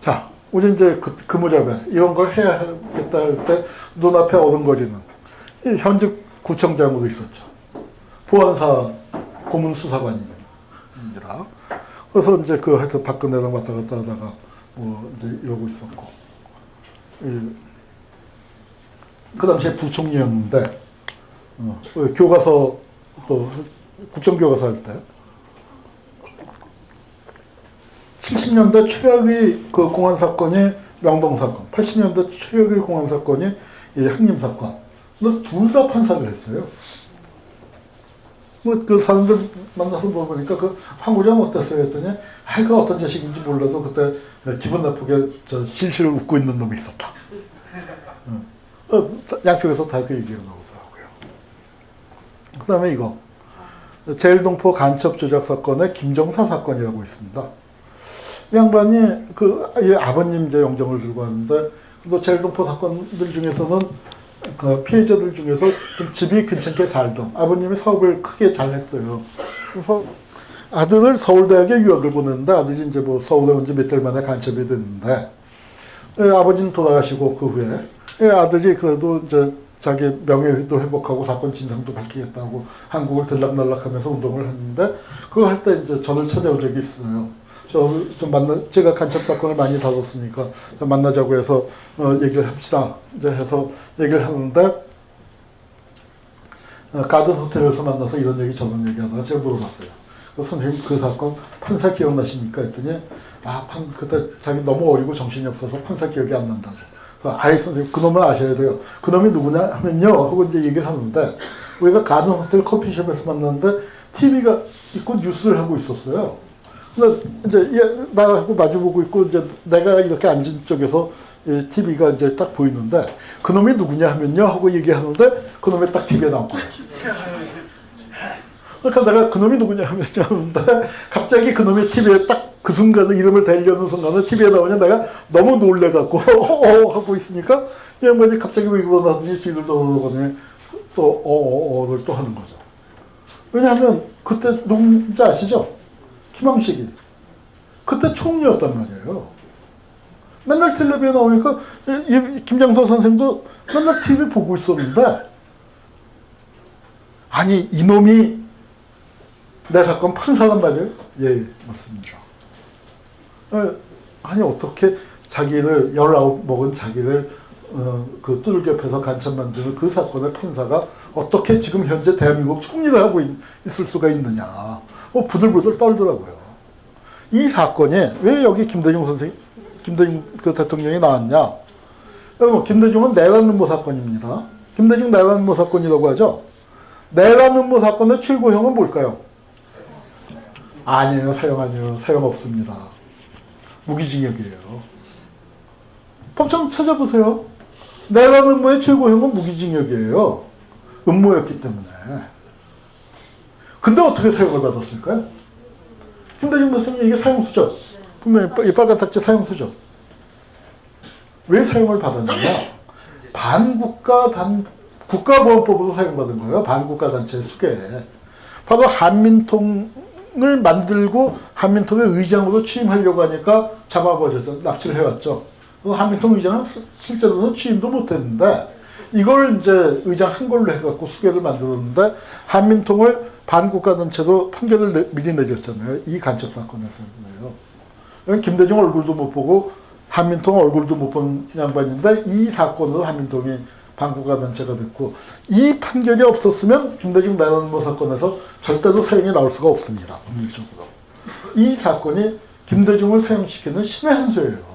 자, 우리 이제 그, 그 무렵에 이런 걸 해야 하겠다 할 때 눈앞에 어른거리는 이 현직 구청장으로 있었죠. 보안사 고문수사관입니다. 그래서 이제 그 하여튼 박근혜랑 왔다 갔다 하다가 뭐 이제 이러고 있었고. 이, 그 당시에 부총리였는데, 어, 그 교과서 또 국정교과서 할 때, 70년대 최악의 그 공안 사건이 명동 사건, 80년대 최악의 공안 사건이 이 항림 사건. 둘 다 판사를 했어요. 뭐 그 사람들 만나서 물어보니까 그 황구장 어땠어요? 했더니 아이가 어떤 자식인지 몰라도 그때 기분 나쁘게 저 실실 웃고 있는 놈이 있었다. 어, 어, 양쪽에서 다 그 얘기가 나오더라고요. 그 다음에 이거 제일동포 간첩 조작 사건의 김정사 사건이라고 있습니다. 이 양반이 그이 아버님 이제 영정을 들고 왔는데 또 제일동포 사건들 중에서는 그 피해자들 중에서 좀 집이 괜찮게 살던 아버님이 사업을 크게 잘 했어요. 그래서 아들을 서울대학에 유학을 보냈는데 아들이 이제 뭐 서울에 온 지 몇 달 만에 간첩이 됐는데 예, 아버지는 돌아가시고 그 후에 예, 아들이 그래도 이제 자기 명예도 회복하고 사건 진상도 밝히겠다고 한국을 들락날락하면서 운동을 했는데 그거 할 때 이제 저를 찾아온 적이 있어요. 저좀 만나 제가 간첩 사건을 많이 다뤘으니까 좀 만나자고 해서 어, 얘기를 합시다. 이제 해서 얘기를 하는데 어, 가든 호텔에서 만나서 이런 얘기 저런 얘기 하다가 제가 물어봤어요. 그 선생님 그 사건 판사 기억나십니까? 했더니 아 판, 그때 자기 너무 어리고 정신이 없어서 판사 기억이 안 난다고. 아이 선생님 그놈을 아셔야 돼요. 그놈이 누구냐 하면요 하고 이제 얘기를 하는데 우리가 가든 호텔 커피숍에서 만났는데 TV가 있고 뉴스를 하고 있었어요. 그래서 이제 얘 나하고 마주보고 있고 이제 내가 이렇게 앉은 쪽에서 이 TV가 이제 딱 보이는데 그놈이 누구냐 하면요 하고 얘기하는데 그놈이 딱 TV에 나온 거예요. 그러니까 내가 그놈이 누구냐 하면요 하는데 갑자기 그놈이 TV에 딱 그 순간에 이름을 대려는 순간에 TV에 나오냐 내가 너무 놀래갖고 어어 하고 있으니까 이 양반이 갑자기 왜 그러나더니 뒤를 돌아보더니 또 어어어를 또 하는 거죠. 왜냐하면 그때 누군지 아시죠? 김황식이 그때 총리였단 말이에요. 맨날 텔레비에 나오니까 김장서 선생도 맨날 TV 보고 있었는데 아니 이놈이 내 사건 판사란 말이에요? 예 맞습니다. 어, 아니 어떻게 자기를 열아홉 먹은 자기를 어, 그 뚜들겹해서 간첩 만드는 그 사건의 판사가 어떻게 지금 현재 대한민국 총리를 하고 있, 을 수가 있느냐. 뭐 부들부들 떨더라고요. 이 사건이 왜 여기 김대중 선생, 김대중 그 대통령이 나왔냐? 여러분, 김대중은 내란 음모 사건입니다. 김대중 내란 음모 사건이라고 하죠. 내란 음모 사건의 최고형은 뭘까요? 아니에요, 사형 아니에요, 사형 없습니다. 무기징역이에요. 법정 찾아보세요. 내란 음모의 최고형은 무기징역이에요. 음모였기 때문에. 근데 어떻게 사형을 받았을까요? 김대중 교수님 이게 사형수죠. 분명히 이 빨간 탁지 사형수죠. 왜 사형을 받았느냐? 반국가 단 국가보안법으로 사형받은 거예요. 반국가 단체 수계. 바로 한민통을 만들고 한민통의 의장으로 취임하려고 하니까 잡아버려서 납치를 해왔죠. 그 한민통 의장은 스- 실제로는 취임도 못했는데 이걸 이제 의장 한 걸로 해갖고 수계를 만들었는데 한민통을 반국가 단체로 판결을 내- 미리 내렸잖아요. 이 간첩 사건에서요. 김대중 얼굴도 못 보고 한민통 얼굴도 못 본 양반인데 이 사건으로 한민통이 반국가 단체가 됐고 이 판결이 없었으면 김대중 내란모 사건에서 절대로 사형이 나올 수가 없습니다. 법률적으로. 이 사건이 김대중을 사형시키는 신의 한 수예요.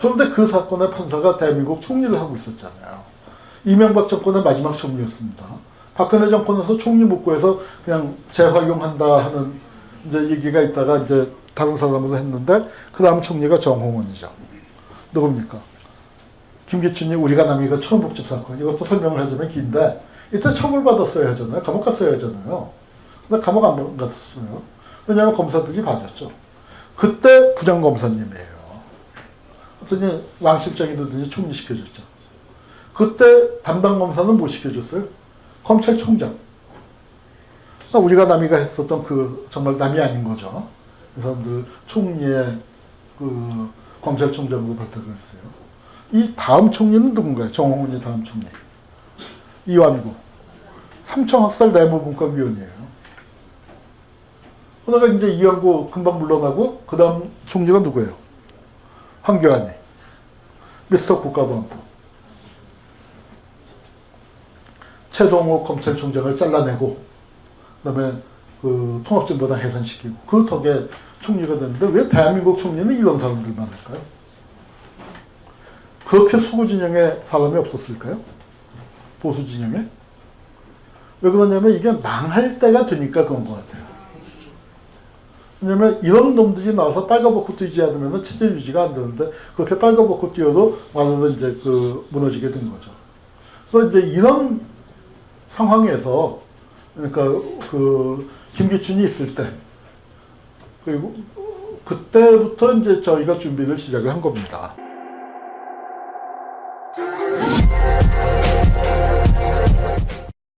그런데 그 사건의 판사가 대한민국 총리를 하고 있었잖아요. 이명박 정권의 마지막 총리였습니다. 박근혜 정권에서 총리 못 구해서 그냥 재활용한다 하는 이제 얘기가 있다가 이제 다른 사람으로 했는데 그 다음 총리가 정홍원이죠. 누굽니까? 김기춘이 우리가 남이가 처음 복집 사건 이것도 설명을 하자면 긴데 이때 처벌받았어야 하잖아요. 감옥 갔어야 하잖아요. 근데 감옥 안 갔었어요. 왜냐하면 검사들이 봐줬죠. 그때 부장검사님이에요. 어떤 왕 실장이든지 총리 시켜줬죠. 그때 담당 검사는 뭐 시켜줬어요? 검찰총장. 그러니까 우리가 남이가 했었던 그 정말 남이 아닌 거죠. 그 사람들 총리의 그 검찰총장으로 발탁을 했어요. 이 다음 총리는 누군가요? 정홍훈이 다음 총리. 이완구. 삼청학살 내무분과위원이에요. 그러다가 이제 이완구 금방 물러나고 그 다음 총리가 누구예요? 황교안이. 미스터 국가보안부. 최동호 검찰총장을 잘라내고 그다음에 그 통합진보당 해산시키고 그 덕에 총리가 됐는데 왜 대한민국 총리는 이런 사람들만 할까요? 그렇게 수구 진영에 사람이 없었을까요? 보수 진영에? 왜 그러냐면 이게 망할 때가 되니까 그런 것 같아요. 왜냐면 이런 놈들이 나와서 빨가벗고 뛰지 않으면 체제 유지가 안 되는데 그렇게 빨가벗고 뛰어도 완전히 이제 그 무너지게 된 거죠. 그래서 이제 이런 상황에서 그러니까 그 김기춘이 있을 때 그리고 그때부터 이제 저희가 준비를 시작을 한 겁니다.